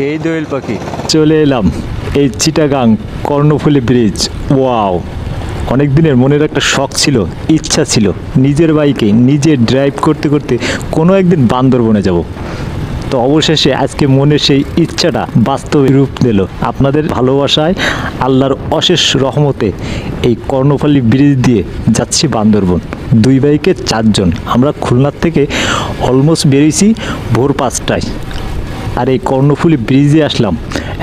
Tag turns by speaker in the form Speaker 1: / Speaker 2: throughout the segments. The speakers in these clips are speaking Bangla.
Speaker 1: খেয়ে দোয়েল পাখি।
Speaker 2: চলে এলাম এই চিটাগাং কর্ণফুলী ব্রিজ। ওয়াও অনেক দিনের মনের একটা শখ ছিল, ইচ্ছা ছিল। নিজের বাইকে, নিজে ড্রাইভ করতে করতে কোনো একদিন বান্দরবনে যাব। তো অবশেষে আজকে মনের সেই ইচ্ছাটা বাস্তবে রূপ দিল আপনাদের ভালোবাসায়, আল্লাহর অশেষ রহমতে এই কর্ণফুলী ব্রিজ দিয়ে যাচ্ছি বান্দরবন। দুই বাইকে চারজন। আমরা খুলনার থেকে অলমোস্ট বেরিয়েছি ভোর পাঁচটায়। আর এই কর্ণফুলী ব্রিজে আসলাম।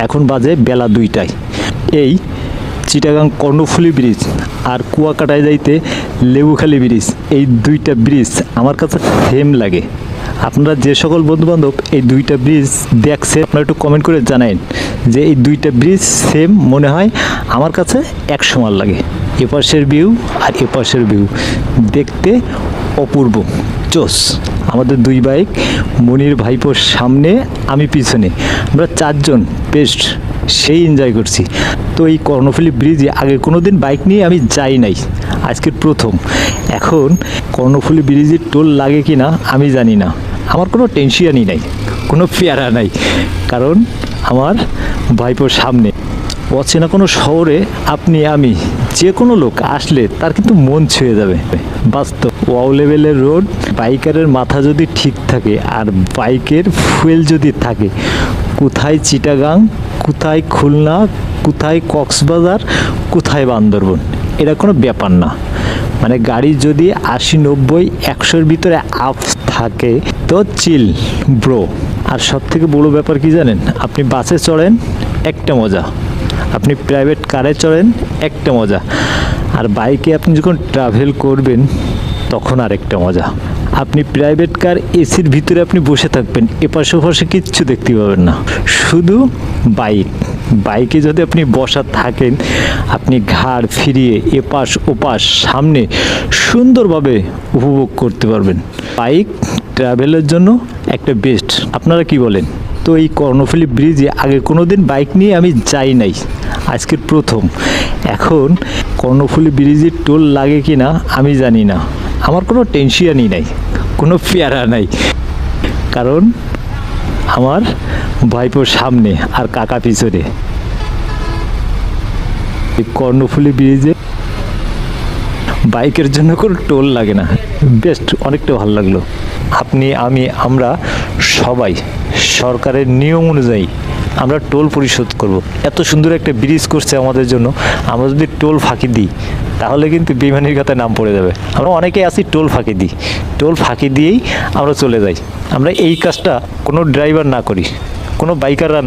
Speaker 2: এখন বাজে বেলা দুইটায়। এই চিটাগাং কর্ণফুলী ব্রিজ আর কুয়াকাটায় যাইতে লেবুখালি ব্রিজ, এই দুইটা ব্রিজ আমার কাছে সেম লাগে। আপনারা যে সকল বন্ধুবান্ধব এই দুইটা ব্রিজ দেখছে, আপনারা একটু কমেন্ট করে জানাইন যে এই দুইটা ব্রিজ সেম মনে হয় আমার কাছে এক সমান লাগে। এপাশের ভিউ আর এপাশের ভিউ দেখতে অপূর্ব। চোস। আমাদের দুই বাইক, মনির ভাইপোর সামনে, আমি পিছনে। আমরা চারজন বেস্ট সেই এনজয় করছি। তো এই কর্ণফুলী ব্রিজে আগে কোনো দিন বাইক নিয়ে আমি যাই নাই। আজকের প্রথম। এখন কর্ণফুলী ব্রিজের টোল লাগে কি না আমি জানি না। আমার কোনো টেনশনই নাই, কোনো পেয়ারা নাই। কারণ আমার ভাইপোর সামনে। অচেনা কোনো শহরে আপনি, আমি, যে কোনো লোক আসলে তার কিন্তু মন ছুঁয়ে যাবে। বাস্তব, ওয়াও লেভেলের রোড, বাইকারের মাথা যদি ঠিক থাকে আর বাইকের ফুয়েল যদি থাকে, কোথায় চিটাগাং, কোথায় খুলনা, কোথায় কক্সবাজার, কোথায় বান্দরবন, এটা কোনো ব্যাপার না। মানে গাড়ি যদি আশি, নব্বই, একশোর ভিতরে আপ থাকে, তো চিল ব্রো আর সব থেকে বড়ো ব্যাপার কি জানেন? আপনি বাসে চড়েন, একটা মজা। আপনি প্রাইভেট কারে চড়েন, একটা মজা। আর বাইকে আপনি যখন ট্রাভেল করবেন, তখন আরেকটা মজা। আপনি প্রাইভেট কার এসির ভিতরে আপনি বসে থাকবেন, এপাশে ওপাশে কিচ্ছু দেখতে পাবেন না। শুধু বাইক বাইকে যদি আপনি বসা থাকেন, আপনি ঘাড় ফিরিয়ে এপাশ ওপাশ সামনে সুন্দরভাবে উপভোগ করতে পারবেন। বাইক ট্রাভেলের জন্য একটা বেস্ট আপনারা কি বলেন? তো এই কর্ণফুলী ব্রিজে আগে কোনো দিন বাইক নিয়ে আমি যাই নাই। আজকের প্রথম। এখন কর্ণফুলী ব্রিজের টোল লাগে কি না আমি জানি না। আমার কোনো টেনশনই নাই, কোনো পেয়ারা নাই। কারণ আমার ভাইপোর সামনে আর কাকা পিছনে। কর্ণফুলী ব্রিজে বাইকের জন্য কোনো টোল লাগে না। বেস্ট অনেকটা ভালো লাগল। আপনি, আমি, আমরা সবাই সরকারের নিয়ম অনুযায়ী আমরা টোল পরিশোধ করব। এত সুন্দর একটা ব্রিজ করছে আমাদের জন্য। আমরা যদি টোল ফাঁকি দিই, তাহলে কিন্তু বিমানের খাতায় নাম পড়ে যাবে। আমরা অনেকেই আছি টোল ফাঁকি দিই। টোল ফাঁকি দিয়েই আমরা চলে যাই। আমরা এই কাজটা কোনো ড্রাইভার না করি, কোনো বাইকাররা